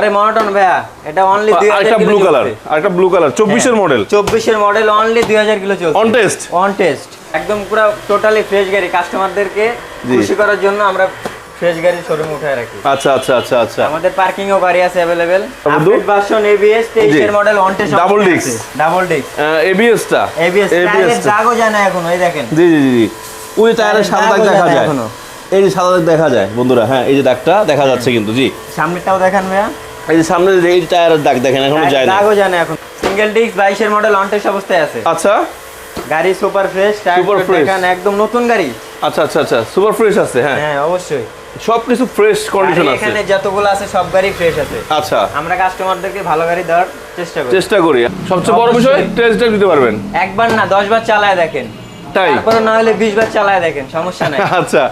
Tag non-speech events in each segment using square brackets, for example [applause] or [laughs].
পরে মনোটন ভাইয়া এটা অনলি দুই আরেকটা ব্লু কালার আরেকটা ব্লু কালার চব্বিশের মডেল চব্বিশের মডেল অনলি দুই হাজার কিলো চলছে অন টেস্ট অন টেস্ট একদম পুরো টোটালি ফ্রেশ গাড়ি কাস্টমারদেরকে জি। খুশি করার জন্য আমরা ফ্রেশ গাড়ি শোরুমে উঠায় রাখি আচ্ছা আচ্ছা আচ্ছা আচ্ছা আমাদের পার্কিং ও গাড়ি আছে अवेलेबल বন্ধু? আপডেট ভার্সন এবিএস 23 এর model on test Double disc। Double disc এবিএসটা ABS টায়ারের এবিএসটা দাগও যায় না এখন ওই দেখেন জি জি জি জি ওই টায়ারের সাদা দাগ দাগও দেখা যায় না যায় এখনো। এই যে সাদা দাগ দেখা যায় বন্ধুরা হ্যাঁ এই যে দাগটা দেখা যাচ্ছে কিন্তু জি সামনেরটাও দেখেন ভাইয়া এই যে সামনে যে এই টায়ারের দাগ দেখেন এখনও যায় না দাগও এখন। সিঙ্গেল ডিস্ক 22 এর মডেল অবস্থায় আছে। আচ্ছা। গাড়ি সুপার ফ্রেশ টায়ার fresh। একদম নতুন গাড়ি। আচ্ছা আচ্ছা আচ্ছা সুপার ফ্রেশ আছে হ্যাঁ। হ্যাঁ অবশ্যই। সব কিছু ফ্রেশ কন্ডিশন আছে। এখানে যতগুলো আছে সব গাড়ি ফ্রেশ আছে। আচ্ছা। আমরা কাস্টমারদেরকে ভালো গাড়ি দেওয়ার চেষ্টা করি। চেষ্টা করি। সবচেয়ে বড় বিষয় টেস্ট ড্রাইভ দিতে পারবেন। একবার না দশ বার চালায় দেখেন। তাই? তারপরে না হলে বিশ বার চালায় দেখেন সমস্যা নাই। [laughs] আচ্ছা।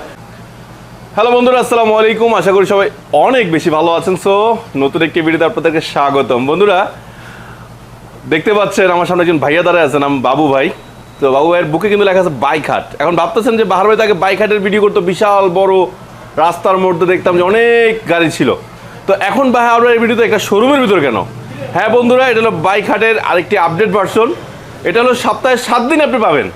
হ্যালো বন্ধুরা, আসসালামু আলাইকুম। আশা করি সবাই অনেক বেশি ভালো আছেন। সো নতুন একটি ভিডিওতে আপনাদেরকে স্বাগতম। বন্ধুরা, দেখতে পাচ্ছেন আমার সামনে একজন ভাইয়া দাঁড়ায় আছেন, নাম বাবু ভাই। তো বাবু ভাইয়ের বুকে কিন্তু লেখা আছে বাইক হাট এখন ভাবতেছেন যে বাহার ভাই তাকে বাইক হাটের ভিডিও করতো, বিশাল বড় রাস্তার মধ্যে দেখতাম যে অনেক গাড়ি ছিল। তো এখন বাহার ভাইয়ের ভিডিওতে একটা শোরুমের ভিতর কেন? হ্যাঁ বন্ধুরা, এটা হলো বাইক হাটের আরেকটি আপডেট ভার্সন এটা হলো সপ্তাহে সাত দিন আপনি পাবেন।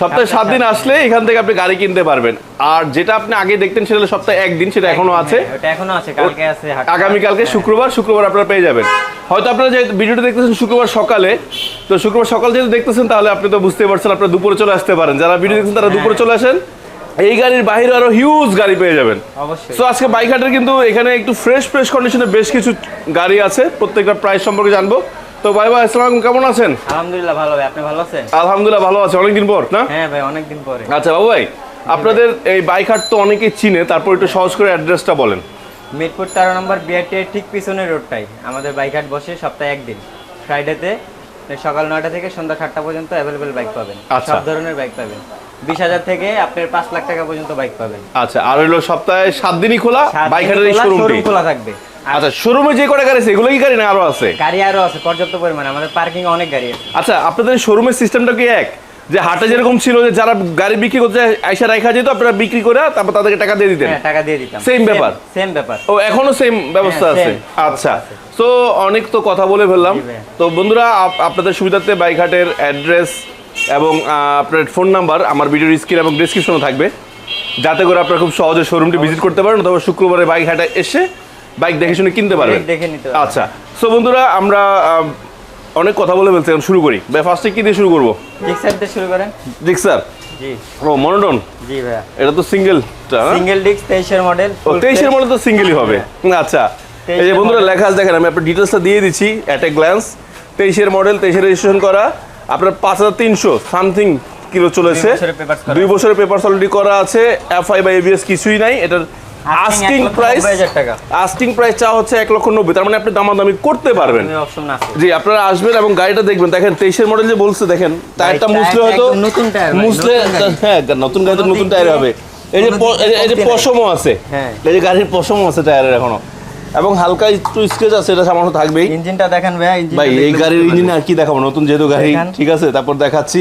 সপ্তাহে সাত দিন আসলে এখান থেকে আপনি গাড়ি কিনতে পারবেন। আর যেটা আপনি আগে দেখতেন সেটা হলো সপ্তাহে একদিন সেটা এখনও আছে। হ্যাঁ, এখনও আছে কালকে আছে আগামীকালকে শুক্রবার শুক্রবার আপনারা পেয়ে যাবেন। হয়তো আপনারা যে ভিডিওটা দেখতেছেন শুক্রবার সকালে তো শুক্রবার সকাল যেহেতু দেখতেছেন তাহলে আপনি তো বুঝতে পারছেন আপনারা দুপুরে চলে আসতে পারেন। যারা ভিডিও দেখছেন তারা দুপুরে চলে আসেন। এই গাড়ির বাইরে আরও হিউজ গাড়ি পেয়ে যাবেন। অবশ্যই। সো আজকে বাইক হাটের কিন্তু এখানে একটু ফ্রেশ ফ্রেশ কন্ডিশনে বেশ কিছু গাড়ি আছে। প্রত্যেকটা প্রাইস সম্পর্কে জানব। তো ভাই ভাই আসসালাম আলাইকুম, কেমন আছেন? আলহামদুলিল্লাহ ভালো ভাই আপনি ভালো আছেন? আলহামদুলিল্লাহ ভালো আছে অনেকদিন পর না? হ্যাঁ ভাই অনেকদিন পরে। আচ্ছা বাবু ভাই আপনাদের এই বাইক হাট তো অনেকেই চিনে তারপর একটু সহজ করে অ্যাড্রেসটা বলেন। মিরপুর তেরো নম্বর বিআরটি এর ঠিক পিছনের রোডটাই আমাদের বাইক হাট বসে সপ্তাহে একদিন। ফ্রাইডেতে সকাল নয়টা থেকে সন্ধ্যা সাতটা পর্যন্ত অ্যাভেলেবেল বাইক পাবেন। আচ্ছা। সব ধরনের বাইক পাবেন। বিশ হাজার থেকে আপনার পাঁচ লাখ টাকা পর্যন্ত বাইক পাবেন। আচ্ছা আর হলো সপ্তাহে সাত দিনই খোলা সাত বাইক হাটের এই খোলা, থাকবে। আচ্ছা শোরুমে যে কটা গাড়ি আছে এগুলো কি গাড়ি না আরও আছে? গাড়ি আরও আছে পর্যাপ্ত পরিমাণে। আমাদের পার্কিং অনেক গাড়ি আছে। আচ্ছা আপনাদের শোরুমের সিস্টেমটা কি এক? যে হাটে যেরকম ছিল যে যারা গাড়ি বিক্রি করতে আইসা রাখা যেত আপনারা বিক্রি করে তারপর তাদেরকে টাকা দিয়ে দিতেন? হ্যাঁ টাকা দিয়ে দিতাম। Same ব্যাপার? সেম ব্যাপার। ও এখনও সেম ব্যবস্থা হ্যাঁ, আছে? আচ্ছা। তো অনেক তো কথা বলে ফেললাম। তো বন্ধুরা আপ- আপনাদের সুবিধার্থে বাইঘাটের অ্যাড্রেস এবং আপনার ফোন নাম্বার আমার ভিডিওর স্ক্রিন এবং ডিসক্রিপশনে থাকবে। যাতে করে আপনারা খুব সহজে শোরুমটি ভিজিট করতে পারেন অথবা শুক্রবারে বাইক হাটে এসে বাইক দেখে শুনে কিনতে পারবেন। দেখে নিতে আচ্ছা সো বন্ধুরা আমরা অনেক কথা বলে ফেলছি এখন শুরু করি। ভাই ফার্স্টে কি দিয়ে শুরু করব? জিক্সার দিয়ে শুরু করেন। জিক্সার জি। ও মনোটন জি ভাইয়া। এটা তো সিঙ্গেল সিঙ্গেল ডিস্ক তেইশের মডেল ও তেইশের মডেল তো সিঙ্গেলই হবে। আচ্ছা এই যে বন্ধুরা লেখা আছে দেখেন আমি আপনার ডিটেলসটা দিয়ে দিচ্ছি অ্যাট এ গ্ল্যান্স তেইশের মডেল তেইশের রেজিস্ট্রেশন করা। আপনার পাঁচ হাজার তিনশো সামথিং কিলো চলেছে। দুই বছরের দুই বছরের পেপার অলরেডি করা আছে। এফআই বা এবিএস কিছুই নাই। এটার আস্কিং প্রাইস আস্কিং প্রাইস চা হচ্ছে এক লক্ষ নব্বই তার মানে আপনি দামাদামি করতে পারবেন। অপশন আছে। জি আপনারা আসবেন এবং গাড়িটা দেখবেন। দেখেন তেইশের মডেল যে বলছে দেখেন টায়ারটা মুছলে হয়তো ভাই, গাড়ি। হ্যাঁ নতুন গাড়ি তো কোনো নতুন টায়ার হবে। এই যে এই যে-। পশমও আছে। হ্যাঁ। এই যে গাড়ির পশমও আছে টায়ারের এখনও। এবং হালকা একটু স্কেচ আছে এটা সামান্য থাকবেই। ইঞ্জিনটা দেখেন ইঞ্জিন ভাই এই গাড়ির ইঞ্জিন আর কি দেখাবো? নতুন যেহেতু গাড়ি ঠিক আছে? তারপর দেখাচ্ছি।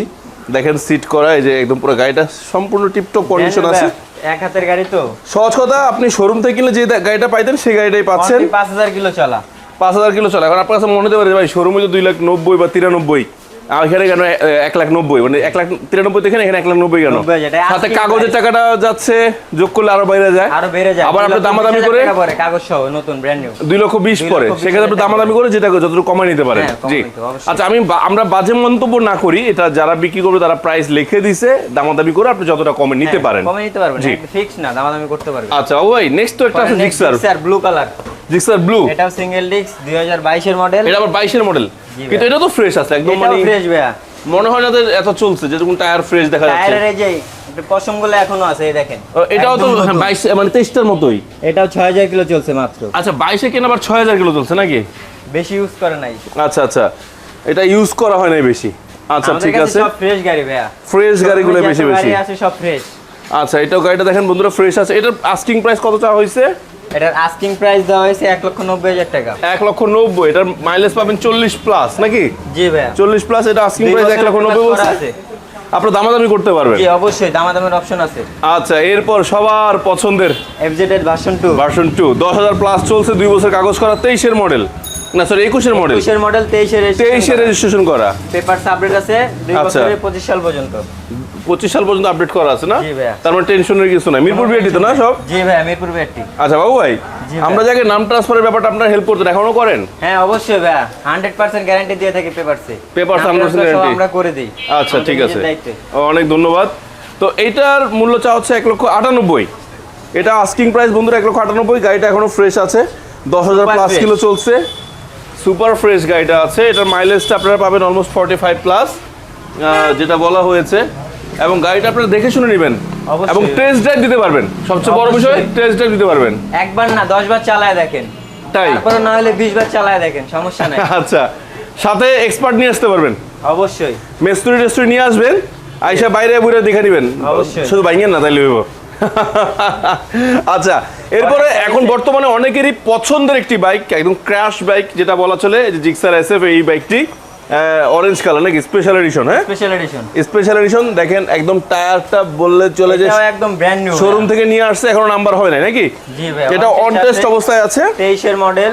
দেখেন সিট করা এই যে একদম পুরো গাড়িটা সম্পূর্ণ টিপটপ কন্ডিশন আছে। এক হাতের গাড়ি তো। সহজ কথা আপনি শোরুম থেকে কিনলে যে গাড়িটা পাইতেন সেই গাড়িটাই পাচ্ছেন। পাঁচ হাজার কিলো চলা। পাঁচ হাজার কিলো চলা। এখন আপনার কাছে মনে হতে পারে ভাই শোরুমে তো দুই লাখ নব্বই বা তিরানব্বই। এখানে কেন এক লাখ নব্বই মানে এক লাখ তিরানব্বই থেকে এখানে এক লাখ নব্বই কেন সাথে কাগজের টাকাটা যাচ্ছে যোগ করলে আরও বাইরে যায়। আরও বেড়ে যায়। আবার দুই দামাদামি বিশ করে পরে কাগজ সহ নতুন ব্র্যান্ড নিউ দুই লক্ষ বিশ পরে সেক্ষেত্রে আপনি হাজার দামাদামি করে যেটা যতটুকু কমাই নিতে পারেন। হ্যাঁ, জি। আচ্ছা আমি আমরা বাজে মন্তব্য না করি এটা যারা বিক্রি করবে তারা প্রাইস লিখে দিছে দামাদামি করে আপনি যতটা কমে নিতে পারেন। হ্যাঁ, কমে নিতে পারবেন ফিক্স না দামাদামি করতে পারবেন। আচ্ছা নেক্সট তো একটা আছে Gixxer blue colour Gixxer blue এটাও সিঙ্গেল ডিস্ক দুই হাজার বাইশের মডেল এটা আবার বাইশের মডেল কিন্তু এটা তো ফ্রেশ আছে একদম মানে ফ্রেশ ভাইয়া। মনে হয় না যে এত চলছে যেরকম টায়ার ফ্রেশ দেখা যাচ্ছে। টায়ারের যে পশমগুলো এখনও আছে এই দেখেন। এটাও তো একদম নতুন। বাইশ মানে তেইশটার মতোই। এটাও ছয় হাজার কিলো চলছে মাত্র। আচ্ছা বাইশে কেন আবার ছয় হাজার কিলো চলছে নাকি? বেশি ইউজ করে নাই। আচ্ছা আচ্ছা। এটা ইউজ করা হয় নাই বেশি। আচ্ছা ঠিক আছে। সব ফ্রেশ গাড়ি ভাইয়া। ফ্রেশ গাড়িগুলো বেশি বেশি। গাড়ি আছে সব ফ্রেশ আচ্ছা এটাও গাড়িটা দেখেন বন্ধুরা ফ্রেশ আছে। এটার আস্কিং প্রাইস কত চাওয়া হয়েছে? এটার আস্কিং প্রাইস দেওয়া হয়েছে এক লক্ষ নব্বই হাজার টাকা। এক লক্ষ নব্বই এটার মাইলেজ পাবেন চল্লিশ প্লাস নাকি? জি ভাইয়া। চল্লিশ প্লাস এটা আস্কিং প্রাইস এক লক্ষ নব্বই বলছে? আছে। আপনার দামাদামি করতে পারবেন? জি অবশ্যই দামাদামের অপশন আছে। আচ্ছা এরপর সবার পছন্দের এফজেড এর ভার্সন টু ভার্সন টু দশ হাজার প্লাস চলছে দুই বছর কাগজ করা তেইশের মডেল না সরি একুশের মডেল একুশের মডেল তেইশের তেইশের রেজিস্ট্রেশন করা। পেপার আপডেট আছে দুই আচ্ছা। বছরের পঁচিশ সাল পর্যন্ত। পঁচিশ সাল পর্যন্ত আপডেট করা আছে না? তার মানে টেনশনের কিছু নাই। মিরপুর বিআইটি তো না সব? জি ভাই মিরপুর ব্যাটটি আচ্ছা বাবু ভাই আমরা যাকে নাম ট্রান্সফারের ব্যাপারটা আপনার হেল্প করতেন এখনও করেন? হ্যাঁ অবশ্যই হান্ড্রেড পার্সেন্ট গ্যারান্টি দিয়ে থাকি পেপারসে 100% guarantee? আমরা করে দিই। আচ্ছা ঠিক আছে। অনেক ধন্যবাদ। তো এইটার মূল্য চা হচ্ছে এক লক্ষ আটানব্বই। এটা আস্কিং প্রাইস বন্ধুরা এক লক্ষ আটানব্বই। গাড়িটা এখনও ফ্রেশ আছে। দশ হাজার প্লাস কিলো চলছে। সুপার ফ্রেশ গাড়িটা আছে। এটার মাইলেজটা আপনারা পাবেন অলমোস্ট ফর্টি ফাইভ প্লাস যেটা বলা হয়েছে এবং গাড়িটা আপনারা দেখে শুনে নেবেন। এবং টেস্ট ড্রাইভ দিতে পারবেন। সবচেয়ে বড় বিষয়। টেস্ট ড্রাইভ দিতে পারবেন। একবার না দশ বার চালায় দেখেন। তাই? তারপরে না হলে বিশ বার চালায় দেখেন সমস্যা নাই। [laughs] আচ্ছা। সাথে এক্সপার্ট নিয়ে আসতে পারবেন। অবশ্যই। মেস্তুরি টেস্তুরি নিয়ে আসবেন আইসা বাইরে বুড়ে দেখে নেবেন। অবশ্যই। শুধু বাইঙ্গেন না তাইলে হইব। [laughs] আচ্ছা এরপরে এখন বর্তমানে অনেকেরই পছন্দের একটি বাইক একদম ক্র্যাশ বাইক যেটা বলা চলে এই যে জিক্সার এসএফ এই বাইকটি। অরেঞ্জ কালার নাকি? স্পেশাল এডিশন হ্যাঁ? স্পেশাল এডিশন স্পেশাল এডিশন দেখেন একদম টায়ারটা বললে চলে যায় একদম ব্র্যান্ড নিউ শোরুম থেকে নিয়ে আসছে এখনও নাম্বার হয় নাই নাকি? জি ভাই এটা অন টেস্ট অবস্থায় আছে। তেইশের মডেল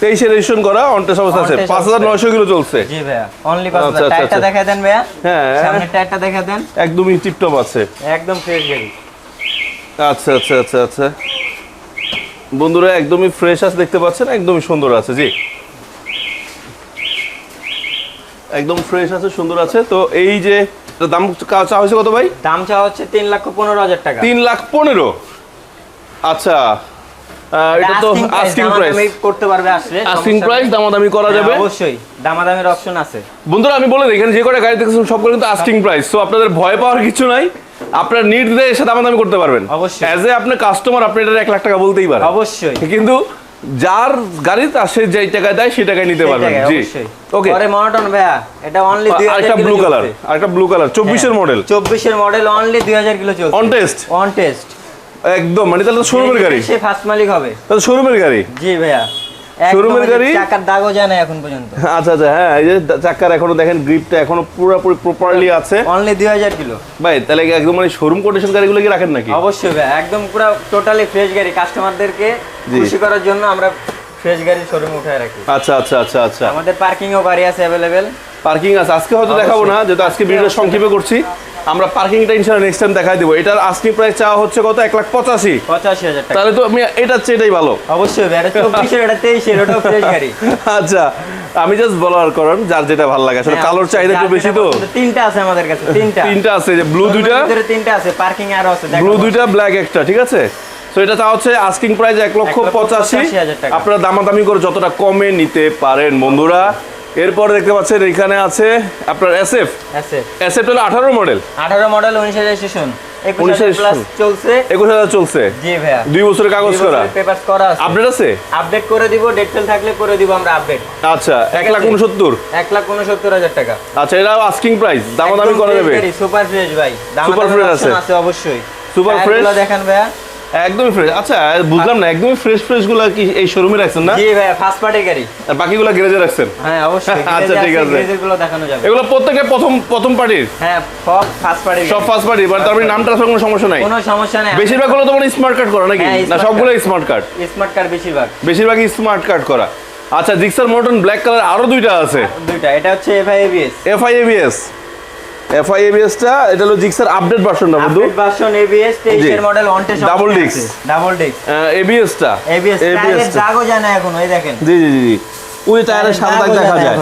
তেইশে রেজিস্ট্রেশন করা অন টেস্ট অবস্থায় আছে। On test পাঁচ হাজার নয়শো কিলো চলছে। জি ভাইয়া অনলি পাঁচ আচ্ছা, আচ্ছা, টায়ারটা। দেখায় দেন ভাইয়া। হ্যাঁ। সামনের টায়ারটা দেখা দেন। একদমই টিপটপ আছে। একদম ফ্রেশ গাড়ি। আচ্ছা আচ্ছা আচ্ছা আচ্ছা। বন্ধুরা একদমই ফ্রেশ আছে দেখতে পাচ্ছেন একদমই সুন্দর আছে জি। একদম ফ্রেশ আছে সুন্দর আছে। তো এই যে দাম চা হয়েছে কত ভাই? দাম চাওয়া হচ্ছে তিন লক্ষ পনেরো হাজার টাকা। তিন লাখ পনেরো? আচ্ছা। এটা তো আস্কিং প্রাইস করতে পারবে আসলে আস্কিং প্রাইস দামাদামি করা হ্যাঁ, যাবে? অবশ্যই দামাদামের অপশন আছে। বন্ধুরা আমি বলে এখানে যে কটা গাড়ি দেখছেন সবগুলো কিন্তু আস্কিং প্রাইস তো আপনাদের ভয় পাওয়ার কিছু নাই। আপনার নির্দেশ এসে দামাদামি করতে পারবেন। অবশ্যই। অ্যাজ এ আপনার কাস্টমার আপনি এটা এক লাখ টাকা বলতেই পারেন। অবশ্যই। কিন্তু যার গাড়ি সে যেই টাকায় দেয় সেই টাকায় নিতে পারবেন। জি। ওকে আরে মনোটন ভাইয়া এটা অনলি আরেকটা ব্লু কালার আরেকটা ব্লু কালার 24 এর মডেল 24 এর মডেল অনলি দুই হাজার কিলো চলছে। অন টেস্ট অন টেস্ট একদম মানে তাহলে শোরুমের গাড়ি। সে ফার্স্ট মালিক হবে। তাহলে শোরুমের গাড়ি? জি ভাইয়া। Showroom এর একদম গাড়ি? চাকার দাগও যায় না এখন পর্যন্ত। আচ্ছা আচ্ছা হ্যাঁ এই যে চাক্কার এখনও দেখেন গ্রিপটা এখনও পুরোপুরি প্রপারলি আছে। অনলি দুই হাজার কিলো। ভাই তাহলে একদম মানে শোরুম কন্ডিশন গাড়িগুলো কি রাখেন নাকি? অবশ্যই ভাই একদম পুরো টোটালি ফ্রেশ গাড়ি। কাস্টমারদেরকে জি। খুশি করার জন্য আমরা ফ্রেশ গাড়ি শোরুমে উঠায় রাখি। আচ্ছা আচ্ছা আচ্ছা আচ্ছা। আমাদের পার্কিংও গাড়ি আছে পার্কিং আছে। আজকে হয়তো দেখাবো না যেহেতু আজকে সংক্ষেপে করছি। আমরা পার্কিংটা ইনশাল্লাহ নেক্সট টাইম দেখাই দেবো। এটার আজকে প্রাইস চাওয়া হচ্ছে কত? এক লাখ পঁচাশি। পঁচাশি হাজার তাহলে তো আমি এটা হচ্ছে এটাই ভালো। অবশ্যই এটা তেইশের ওটাও ফ্রেশ গাড়ি। আচ্ছা আমি জাস্ট বলার করেন যার যেটা ভালো লাগে। আসলে হ্যাঁ, কালোর চাহিদা একটু বেশি তো। তিনটা আছে আমাদের কাছে তিনটা। তিনটা আছে যে ব্লু দুইটা। তিনটা আছে পার্কিং আরও আছে দেখো। ব্লু দুইটা ব্ল্যাক একটা ঠিক আছে? তো এটা তা হচ্ছে আস্কিং প্রাইস এক লক্ষ পঁচাশি। আপনারা দামাদামি করে যতটা কমে নিতে পারেন বন্ধুরা। এরপর দেখতে পাচ্ছেন এখানে আছে আপনার এসএফ আছে এসএফ হলো আঠারো মডেল আঠারো মডেল উনিশ হাজার স্টেশন। একুশ 19 হাজার প্লাস চলছে। একুশ হাজার চলছে। জি ভাইয়া। দুই বছরের কাগজ করা। পেপার করা আছে। আপডেট আছে? আপডেট করে দিব ডেট ফেল থাকলে করে দিব আমরা আপডেট আচ্ছা এক লাখ আছে। উনসত্তর। এক লাখ উনসত্তর হাজার টাকা। আচ্ছা এটা আস্কিং প্রাইস দাম দামাদামি করা যাবে। সুপার ফ্রেশ ভাই। Fresh আছে। অবশ্যই। Super fresh? দেখেন ভাইয়া। একদমই ফ্রেশ আচ্ছা বুঝলাম না একদমই ফ্রেশ ফ্রেশগুলো কি এই শোরুমে রাখছেন না? জি ভাইয়া ফার্স্ট পার্টি গাড়ি। আর বাকিগুলো গ্যারেজে রাখছেন? হ্যাঁ অবশ্যই [laughs] আচ্ছা, ঠিক আছে। গুলো দেখানো যাবে। এগুলো প্রত্যেকটা প্রথম প্রথম পার্টির হ্যাঁ সব ফার্স্ট পার্টি সব ফার্স্ট পার্টি বাট তারপরে নাম ট্রান্সফার কোনো সমস্যা নাই? কোনো সমস্যা নেই বেশিরভাগ হলো তোমার স্মার্ট কার্ড করা নাকি? হ্যাঁ, না সবগুলো স্মার্ট কার্ড স্মার্ট কার্ড বেশিরভাগ। বেশিরভাগই স্মার্ট কার্ড করা। আচ্ছা জিক্সার মোটন ব্ল্যাক কালার আরও দুইটা আছে। দুইটা এটা হচ্ছে FI ABS FI ABS ABS এটা হলো জিক্সার আপডেট ভার্সনটা বন্ধু। ভার্সন এবিএস 23 এর model test Double disc। Double disc ABS ABS টায়ারের দাগও যায় না এখন ওই দেখেন। জি জি জি ওই টায়ারের সাদা দাগ দেখা যায়।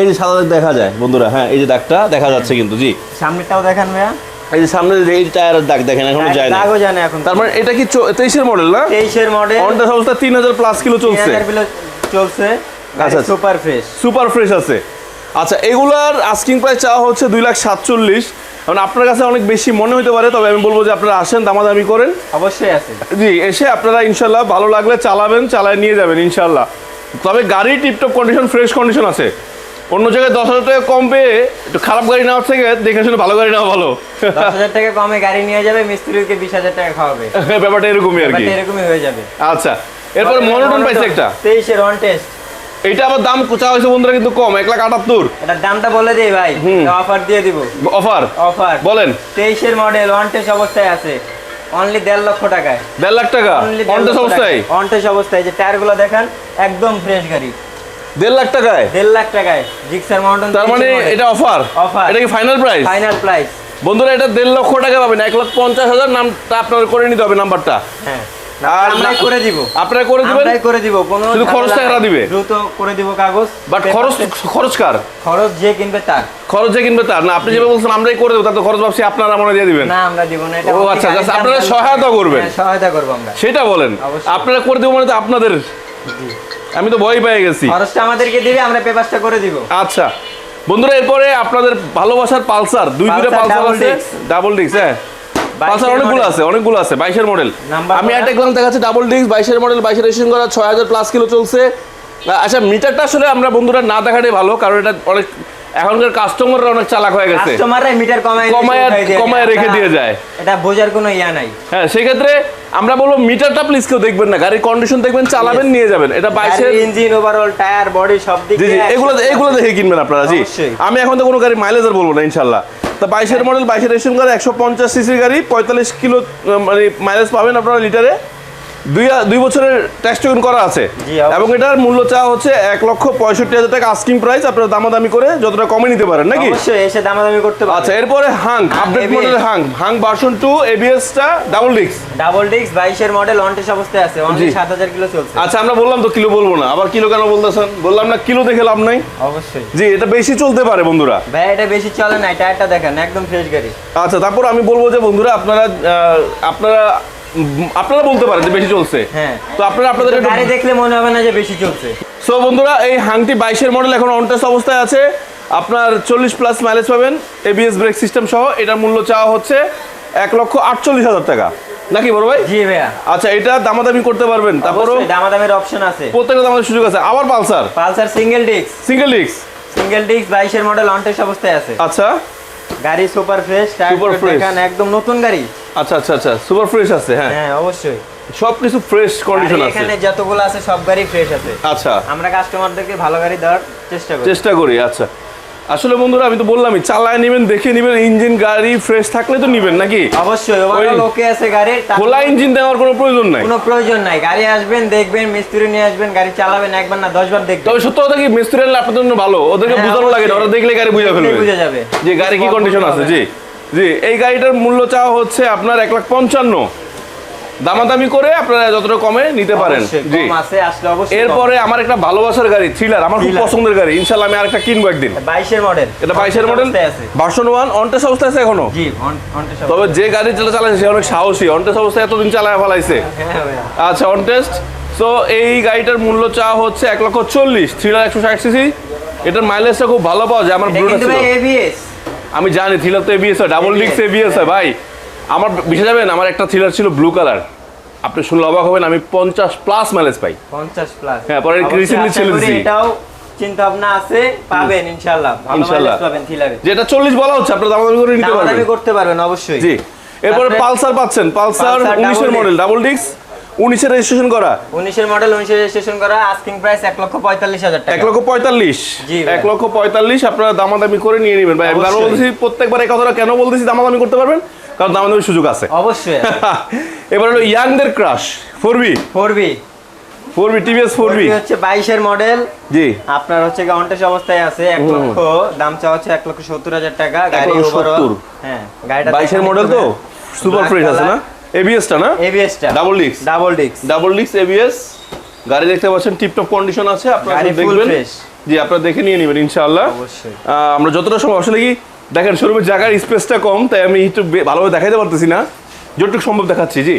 এই যে সাদা দাগ দেখা যায় বন্ধুরা হ্যাঁ এই যে দাগটা দেখা যাচ্ছে কিন্তু জি। সামনেরটাও দেখেন ভাইয়া। এই যে সামনে যে এই টায়ারের দাগ দেখেন এখনও যায় না। দাগও যায় না এখন। তার মানে এটা কি তেইশের মডেল না? 23 এর মডেল অনটা অবস্থা তিন হাজার প্লাস কিলো চলছে। 3000 কিলো চলছে। আচ্ছা। সুপার ফ্রেশ সুপার ফ্রেশ আছে। আচ্ছা এগুলার আস্কিং প্রাইস চাওয়া হচ্ছে দুই লাখ সাতচল্লিশ। কারণ আপনার কাছে অনেক বেশি মনে হতে পারে তবে আমি বলব যে আপনারা আসেন দামাদামি করেন। অবশ্যই আছে। জি এসে আপনারা ইনশাল্লাহ ভালো লাগলে চালাবেন চালায় নিয়ে যাবেন ইনশাল্লাহ। তবে গাড়ি টিপটপ কন্ডিশন ফ্রেশ কন্ডিশন আছে। অন্য জায়গায় দশ হাজার টাকা কম পেয়ে একটু খারাপ গাড়ি নেওয়ার থেকে দেখে শুনে ভালো গাড়ি নেওয়া ভালো। 10000 টাকা কমে গাড়ি নিয়ে যাবে মিস্ত্রিকে 20000 টাকা খাওয়াবে। [laughs] ব্যাপারটা এরকমই আর কি। এরকমই হয়ে যাবে। আচ্ছা এরপর মনোটন পাইছে একটা। 23 এর অন টেস্ট এটা আবার দাম হয়েছে বন্ধুরা কিন্তু কম এক লাখ আটাত্তর। এটার দামটা বলে দিই ভাই অফার দিয়ে দিব। অফার অফার বলেন। তেইশের মডেল ওয়ান টেস্ট অবস্থায় আছে। অনলি দেড় লক্ষ টাকায়। দেড় লাখ টাকা? অবস্থায়? টেস্ট অবস্থায় যে টায়ারগুলো দেখেন একদম ফ্রেশ গাড়ি। দেড় লাখ টাকায়? দেড় লাখ টাকায়। জিক্সার মাউন্টেন তার মানে এটা অফার Offer। এটা কি ফাইনাল প্রাইস ফাইনাল প্রাইস বন্ধুরা এটা দেড় লক্ষ টাকা পাবেন এক লাখ পঞ্চাশ হাজার নামটা আপনার করে নিতে হবে নাম্বারটা। হ্যাঁ। আমরাই করে দিব। আপনারা করে দিবেন? আমরাই করে দিব। শুধু খরচটা এরা দিবে? দ্রুত করে দিব কাগজ। বাট খরচ খরচ কার? খরচ যে কিনবে তার। খরচ যে কিনবে তার। না আপনি যেভাবে বলছেন আমরাই করে দেবো তার তো খরচ ভাবছি আপনারা মনে দিয়ে দিবেন। না আমরা দিব না এটা ও, আচ্ছা, গাড়ির আপনারা সহায়তা করবেন। হ্যাঁ, সহায়তা করব আমরা। সেটা বলেন। আপনারা করে দেবো মানে তো আপনাদের আমি তো ভয় পেয়ে গেছি। খরচটা আমাদেরকে দিবে আমরা পেপারটা করে দিব। আচ্ছা। বন্ধুরা এরপরে আপনাদের ভালোবাসার পালসার দুই Pulsar পালসার আছে? ডাবল ডিস্ক হ্যাঁ। পালসার অনেকগুলো আছে অনেকগুলো আছে বাইশের মডেল আমি? একটা গ্লাম দেখাচ্ছি ডাবল ডিস্ক বাইশের মডেল বাইশের রেজিস্ট্রেশন করা ছয় হাজার প্লাস কিলো চলছে। আচ্ছা মিটারটা আসলে আমরা বন্ধুরা না দেখাটাই ভালো কারণ এটা অনেক এখনকার কাস্টমাররা অনেক চালাক হয়ে গেছে। কাস্টমাররা মিটার কমায় কমায়- কমায় রেখে দিয়ে যায়। এটা বোঝার কোনো ইয়া নাই। হ্যাঁ সেক্ষেত্রে আমরা বলব মিটারটা প্লিজ কেউ দেখবেন না। গাড়ির কন্ডিশন দেখবেন চালাবেন নিয়ে যাবেন। এটা বাইশের ইঞ্জিন ওভারঅল টায়ার বডি সব দিক জি এগুলো এগুলো দেখে কিনবেন আপনারা জি। আমি এখন তো কোনো গাড়ি মাইলেজ আর বলব না ইনশাল্লাহ তা বাইশের মডেল বাইশের রেশন গাড়ি একশো পঞ্চাশ সিসির গাড়ি, পঁয়তাল্লিশ কিলো মানে মাইলেজ পাবেন আপনারা লিটারে দুই দুই বছরের ট্যাক্স টোকেন করা আছে। এবং এটার মূল্য চাওয়া হচ্ছে এক লক্ষ পঁয়ষট্টি হাজার টাকা আস্কিং প্রাইস আপনারা দামাদামি করে যতটা কমে নিতে পারেন নাকি? এসে দামাদামি করতে আচ্ছা এরপরে হাং আপডেট মডেল হাং হাং ভার্সন টু এবিএসটা ডাবল ডিস্ক ডাবল ডিস্ক বাইশের মডেল অন টেস্ট অবস্থায় আছে। অনলি সাত হাজার কিলো চলছে। আচ্ছা আমরা বললাম তো কিলো বলব না। আবার কিলো কেন বলতেছেন? বললাম না কিলো দেখে লাভ নাই। অবশ্যই। জি এটা বেশি চলতে পারে বন্ধুরা। ভাই এটা বেশি চলে না টায়ারটা দেখেন একদম ফ্রেশ গাড়ি। আচ্ছা তারপর আমি বলব যে বন্ধুরা আপনারা আপনারা আপনারা বলতে পারেন যে বেশি চলছে। হ্যাঁ। তো আপনারা আপনাদের গাড়ি দেখলে মনে হবে না যে বেশি চলছে। সো বন্ধুরা এই হাংটি বাইশের মডেল এখন অনটেস্ট অবস্থায় আছে। আপনার চল্লিশ প্লাস মাইলেজ পাবেন এবিএস ব্রেক সিস্টেম সহ। এটার মূল্য চাওয়া হচ্ছে এক লক্ষ আটচল্লিশ হাজার টাকা। নাকি বড় ভাই? জি ভাইয়া। আচ্ছা এটা দামাদামি করতে পারবেন তারপরও দামাদামের অপশন আছে। প্রত্যেকটা দামাদের সুযোগ আছে। আবার Pulsar? Pulsar single disc single disc single disc বাইশের মডেল অন টেস্ট অবস্থায় আছে। আচ্ছা। গাড়ি সুপার ফ্রেশ fresh। দেখেন একদম নতুন গাড়ি। আচ্ছা আচ্ছা আচ্ছা সুপার ফ্রেশ আছে হ্যাঁ। হ্যাঁ অবশ্যই। সব কিছু ফ্রেশ কন্ডিশন আছে। এখানে যতগুলো আছে সব গাড়ি ফ্রেশ আছে। আচ্ছা। আমরা কাস্টমারদেরকে ভালো গাড়ি দেওয়ার চেষ্টা করি। চেষ্টা করি আচ্ছা। আসলে বন্ধুরা আমি তো বললামই চালায় নেবেন দেখে নেবেন ইঞ্জিন গাড়ি ফ্রেশ থাকলে তো নিবেন নাকি? অবশ্যই ওকে আছে গাড়ির খোলা ইঞ্জিন দেওয়ার কোনো প্রয়োজন নাই। কোনো প্রয়োজন নাই। গাড়ি আসবেন দেখবেন মিস্ত্রি নিয়ে আসবেন গাড়ি চালাবেন একবার না দশবার দেখবেন। তবে সত্য কথা কি মিস্ত্রি আপনাদের জন্য ভালো ওদেরকে হ্যাঁ, বোঝানো লাগে না ওরা দেখলে গাড়ি বুঝে ফেলবে। বুঝে যাবে। যে গাড়ি কি কন্ডিশন আছে জি। জি এই গাড়িটার মূল্য চাওয়া হচ্ছে আপনার এক লাখ পঞ্চান্ন। দামাদামি করে আপনারা যতটা কমে নিতে পারেন। জি। এরপরে আমার একটা ভালোবাসার গাড়ি থ্রিলার আমার খুব পছন্দের গাড়ি। ইনশাল্লাহ আমি আরেকটা কিনবো একদিন। বাইশের মডেল এটা বাইশের মডেল ভার্সন ওয়ান অনটেস অবস্থায় আছে এখনও? তবে যে গাড়ি চালা চালাচ্ছে সে অনেক সাহসী। অনটেস অবস্থায় এতদিন চালায় ফেলাইছে। হ্যাঁ আচ্ছা অন টেস্ট সো এই গাড়িটার মূল্য চাওয়া হচ্ছে এক লক্ষ চল্লিশ। থ্রিলার একশো ষাট সিসি এটার মাইলেজটা খুব ভালো পাওয়া যায়। আমার ব্লুটা ছিল আমি জানি থ্রিলার তো এবিএস হয় ডাবল ডিক্স এবিএস হয় ভাই। আমার বিষয় যাবেন আমার একটা থ্রিলার ছিল ব্লু কালার আপনি শুনলে অবাক হবেন আমি পঞ্চাশ প্লাস মাইলেজ পাই। 50 প্লাস হ্যাঁ, পরে ছেড়ে দিছি। এটাও চিন্তা ভাবনা আছে পাবেন ইনশাআল্লাহ। ভালো ইনশাআল্লাহ। পাবেন যেটা চল্লিশ বলা হচ্ছে আপনার দামাদামি করে নিতে পারবেন। দামাদামি করতে পারবেন অবশ্যই। জি। এরপরে পালসার পাচ্ছেন পালসার Pulsar উনিশের মডেল ডাবল ডিক্স উনিশের রেজিস্ট্রেশন করা? 19 এর মডেল 19 এর রেজিস্ট্রেশন করা আস্কিং প্রাইস 1 লক্ষ 45 হাজার টাকা। এক লক্ষ পঁয়তাল্লিশ। এক লক্ষ পঁয়তাল্লিশ আপনারা দামাদামি করে নিয়ে নেবেন ভাই। আমি অবশ্যই। প্রত্যেকবার এই কথাটা কেন বলতেছি দামাদামি করতে পারবেন? কারণ দামাদামির সুযোগ আছে। অবশ্যই। [laughs] এবার হলো ইয়াংদের crush four B 4B four B TVS four B হচ্ছে 22 এর মডেল জি। আপনার হচ্ছে গাউন্টেস অবস্থায় আছে 1 লক্ষ দাম চাওয়া হচ্ছে 1 লক্ষ 70 হাজার টাকা গাড়ি ওভারঅল হ্যাঁ গাড়িটা বাইশের মডেল তো? সুপার ফ্রেশ আছে না? এবিএসটা না? এবিএসটা ডাবল ডিক্স ডাবল ডিক্স ডাবল ডিক্স এবিএস গাড়ি দেখতে পাচ্ছেন টিপটপ কন্ডিশন আছে আপনারা দেখবেন। জি আপনারা দেখে নিয়ে নেবেন ইনশাআল্লাহ। অবশ্যই। আমরা যতটা সময় আসলে কি দেখেন শোরুমের জায়গার স্পেসটা কম তাই আমি একটু ভালোভাবে দেখাইতে পারতেছি না। যতটুকু সম্ভব দেখাচ্ছি জি।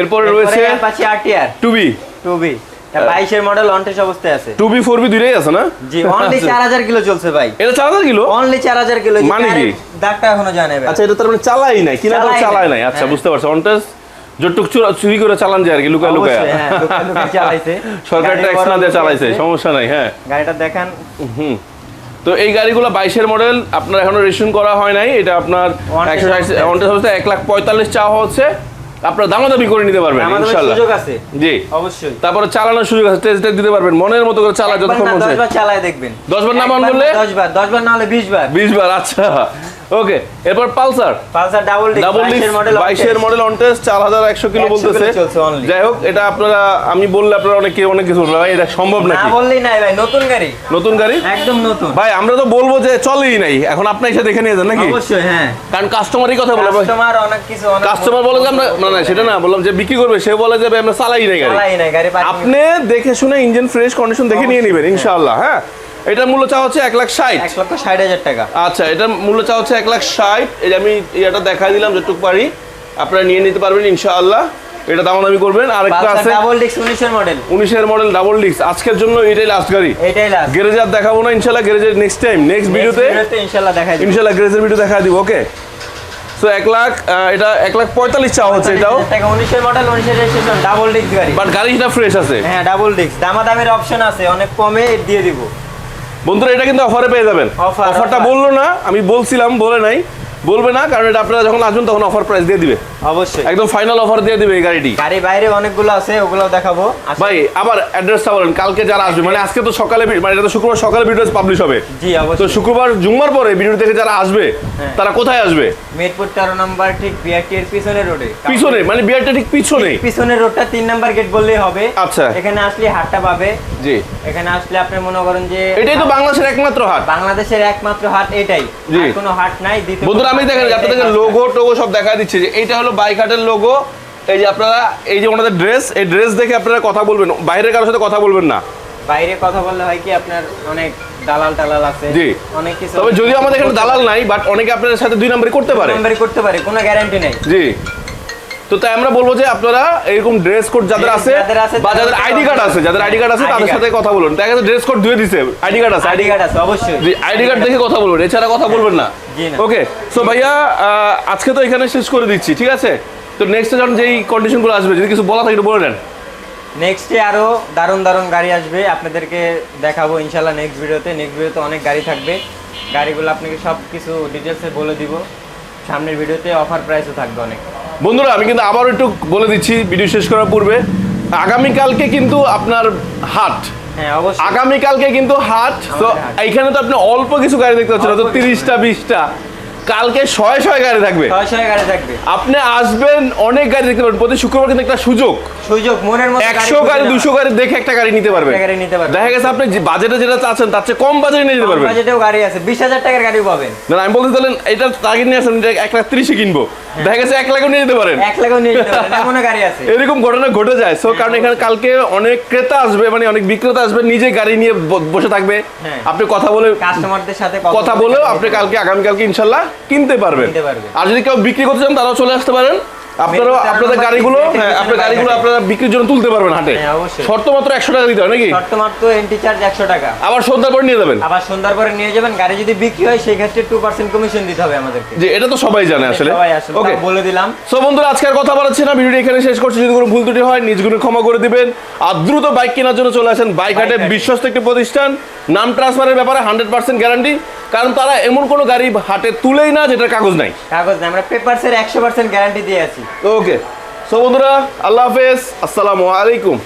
এরপরে রয়েছে Apache RTR two B 2B এটা 22 এর মডেল অনটেস অবস্থায় আছে। টু বি ফোর বি দুইটাই আছে না? জি অনলি 4000 কিলো চলছে ভাই। এটা চার হাজার কিলো? অনলি 4000 কিলো মানে কি? দাগটা এখনও জানে আচ্ছা এটা তার মানে চালাই নাই কিনা তো চালাই নাই। আচ্ছা হ্যাঁ। বুঝতে পারছি অনটেস যতটুকু চুরা- করে চালান যায় আর কি লুকায় লুকায়। হ্যাঁ, চালাইছে। সরকার ট্যাক্স না দিয়ে চালাইছে সমস্যা নাই হ্যাঁ। গাড়িটা দেখান। হুম। তো এই গাড়িগুলো বাইশের মডেল আপনার এখনও রেজিস্ট্রেশন করা হয় নাই এটা আপনার একশো test অবস্থায় এক লাখ পঁয়তাল্লিশ চাওয়া হচ্ছে। আপনারা দামাদামি করে নিতে পারবেন ইনশাআল্লাহ সুযোগ আছে। জি। অবশ্যই। তারপরে চালানোর সুযোগ আছে টেস্ট দিতে পারবেন মনের মতো করে চালা যতক্ষণ একবার না, মন চায়। দশবার চালায় দেখবেন। দশবার না মন করলে? দশবার। বার না হলে বিশ বার বিশ বার আচ্ছা। ওকে এরপর Pulsar. Pulsar double disc double বাইশের মডেল মডেল অন টেস্ট চার হাজার একশো কিলো বলতেছে। যাই হোক এটা আপনারা আমি বললে আপনারা অনেকে অনেক কিছু বলবেন ভাই এটা সম্ভব না বললেই নাই ভাই নতুন গাড়ি। নতুন গাড়ি? একদম নতুন। ভাই আমরা তো বলব যে চলেই নাই। এখন আপনি এসে দেখে নিয়ে যান নাকি? অবশ্যই হ্যাঁ। কারণ কাস্টমারই কথা বলে কাস্টমার অনেক কিছু অনেক কাস্টমার বলে যে আমরা না না সেটা না বললাম যে বিক্রি করবে সে বলে যে আমরা চালাই নাই গাড়ি। চালাই নাই গাড়ি আপনি দেখে শুনে ইঞ্জিন ফ্রেশ কন্ডিশন দেখে নিয়ে নেবেন ইনশাআল্লাহ হ্যাঁ? এটার মূল্য চা হচ্ছে এক লাখ ষাট। এক লক্ষ ষাট হাজার টাকা। আচ্ছা এটার মূল্য চা হচ্ছে এক লাখ ষাট। এই আমি এটা দেখাই দিলাম যেটুকু পারি। আপনারা নিয়ে নিতে পারবেন ইনশাআল্লাহ। এটা দামাদামি করবেন। আরেকটা পালসার আছে ডাবল ডিস্ক উনিশের মডেল উনিশের মডেল ডাবল ডিস্ক আজকের জন্য এটাই লাস্ট গাড়ি। এটাই লাস্ট গ্যারেজ আর দেখাবো না ইনশাআল্লাহ। গ্যারেজের নেক্সট টাইম নেক্সট ভিডিওতে ইনশাল্লাহ দেখাই দিই ইনশাআল্লাহ গ্যারেজের ভিডিও দেখা দিব ওকে সো এক লাখ এটা এক লাখ পঁয়তাল্লিশ চাওয়া হচ্ছে এটাও। উনিশের মডেল উনিশের রেজিস্ট্রেশন ডাবল ডিস্ক গাড়ি। বাট গাড়িটা ফ্রেশ আছে। হ্যাঁ ডাবল ডিস্ক দামাদামের অপশন আছে অনেক কমে দিয়ে দিব। বন্ধুরা এটা কিন্তু অফারে পেয়ে যাবেন। অফারটা বলল না আমি বলছিলাম বলে নাই। বলবে না কারণ এটা আপনারা যখন আসবেন তখন অফার প্রাইস দিয়ে দিবে। অবশ্যই। একদম ফাইনাল অফার দিয়ে দিবে এই গাড়িটি। গাড়ি বাইরে অনেকগুলো আছে ওগুলো দেখাবো। আচ্ছা, ভাই আবার অ্যাড্রেসটা বলেন কালকে যারা আসবে মানে আজকে তো সকালে মানে এটা তো শুক্রবার সকালে ভিডিও পাবলিশ হবে। জি তো শুক্রবার জুম্মার পরে ভিডিও থেকে যারা আসবে হ্যাঁ। তারা কোথায় আসবে? মিরপুর তেরো নম্বর ঠিক বিআরটি এর পিছনে রোডে পিছনে মানে বিয়ারটা ঠিক পিছনে। পিছনের রোডটা তিন নাম্বার গেট বললেই হবে। আচ্ছা। এখানে আসলে হাটটা পাবে। জি। এখানে আসলে আপনি মনে করেন যে এটাই তো বাংলাদেশের একমাত্র হাট। বাংলাদেশের একমাত্র হাট এটাই। কোনো হাট নাই বন্ধুরা আমি দেখেন আপনাদের লোগো টোগো সব দেখা দিচ্ছে যে এইটা হলো বাইক হাটের লোগো এই যে আপনারা এই যে ওনাদের ড্রেস এই ড্রেস দেখে আপনারা কথা বলবেন বাইরের কারোর সাথে কথা বলবেন না। বাইরে কথা বললে হয় কি আপনার অনেক দালাল টালাল আছে জি। অনেক কিছু তবে যদিও আমাদের এখানে দালাল নাই বাট অনেকে আপনাদের সাথে দুই নম্বরই করতে পারে। নাম্বারই করতে পারে কোনো গ্যারান্টি নাই। জি। তো তাই আমরা বলব যে আপনারা এরকম ড্রেস কোড যাদের আছে বা যাদের আইডি কার্ড আছে যাদের আইডি কার্ড আছে তাদের সাথে কথা বলুন। দেখা ড্রেস কোড ধুয়ে দিছে আইডি কার্ড আছে আইডি কার্ড আছে অবশ্যই। জি আইডি কার্ড দেখে কথা বলুন এছাড়া কথা বলবেন না। ওকে সো ভাইয়া আজকে তো এখানে শেষ করে দিচ্ছি ঠিক আছে? তো নেক্সট যখন যেই কন্ডিশনগুলো আসবে যদি কিছু বলা থাকে একটু বলে নেন নেক্সটে আরও দারুণ দারুণ গাড়ি আসবে আপনাদেরকে দেখাবো ইনশাল্লাহ নেক্সট ভিডিওতে নেক্সট ভিডিওতে অনেক গাড়ি থাকবে। গাড়িগুলো আপনাকে সব কিছু ডিটেলসে বলে দিব। সামনের ভিডিওতে অফার প্রাইসও থাকবে অনেক। বন্ধুরা আমি কিন্তু আবারও একটু বলে দিচ্ছি ভিডিও শেষ করার পূর্বে আগামীকালকে কিন্তু আপনার হাট। হ্যাঁ আগামীকালকে কিন্তু হাট তো এইখানে তো আপনি অল্প কিছু গাড়ি দেখতে পাচ্ছেন না তো তিরিশটা বিশটা। কালকে শয়ে শয়ে গাড়ি থাকবে। ছয় ছয় গাড়ি থাকবে। আপনি আসবেন অনেক গাড়ি দেখতে পারবেন। প্রতি শুক্রবার কিন্তু একটা সুযোগ। সুযোগ মনের মতো একশো গাড়ি দুশো গাড়ি দেখে একটা গাড়ি নিতে পারবেন। গাড়ি নিতে পারবেন। দেখা গেছে আপনি বাজেটে যেটা চাচ্ছেন তার চেয়ে কম বাজেটে নিয়ে যেতে পারবেন। বাজেটেও গাড়ি আছে। বিশ হাজার টাকার গাড়িও পাবেন। না আমি বলতে চাইলেন এটা টার্গেট নিয়ে আসেন এক লাখ তিরিশে কিনবো। দেখা গেছে এক লাখও নিয়ে যেতে পারেন। এক লাখও নিয়ে যেতে পারেন। [laughs] এমনও গাড়ি আছে। এরকম ঘটনা ঘটে যায়। সো কারণ এখানে কালকে অনেক ক্রেতা আসবে মানে অনেক বিক্রেতা আসবে নিজে গাড়ি নিয়ে বসে থাকবে। হ্যাঁ। আপনি কথা বলে কাস্টমারদের সাথে কথা বলে বলেও আপনি কালকে আগামীকালকে ইনশাল্লাহ কিনতে পারবেন। আর যদি কেউ বিক্রি করতে চান তারাও চলে আসতে পারেন। আপনাদের গাড়িগুলো হ্যাঁ তিন, আপনার গাড়িগুলো আপনারা বিক্রির জন্য তুলতে পারবেন হাটে। হ্যাঁ, শর্ত মাত্র একশো টাকা দিতে হয় নাকি? শর্ত মাত্র এন্ট্রি চার্জ একশো টাকা। আবার সন্ধ্যার পর নিয়ে যাবেন। আবার সন্ধ্যার পরে নিয়ে যাবেন। গাড়ি যদি বিক্রি হয় সেই ক্ষেত্রে টু পার্সেন্ট কমিশন দিতে হবে আমাদেরকে। যে এটা তো সবাই জানে আসলে। ওকে বলে দিলাম। সো বন্ধুরা আজকে কথা বাড়াচ্ছি না। ভিডিওটি এখানে শেষ করছি। যদি কোনো ভুল ত্রুটি হয় নিজ গুণে ক্ষমা করে দিবেন। আর দ্রুত বাইক কেনার জন্য চলে আসেন বাইক হাটে। বিশ্বস্ত একটি প্রতিষ্ঠান। নাম ট্রান্সফারের ব্যাপারে হান্ড্রেড পার্সেন্ট গ্যারান্টি কারণ তারা এমন কোনো গাড়ি হাটে তুলেই না যেটার কাগজ নাই। কাগজ নাই আমরা পেপারসের একশো পার্সেন্ট গ্যারান্টি দিয়ে আছি। ওকে সো বন্ধুরা আল্লাহ হাফেজ আসসালামু আলাইকুম।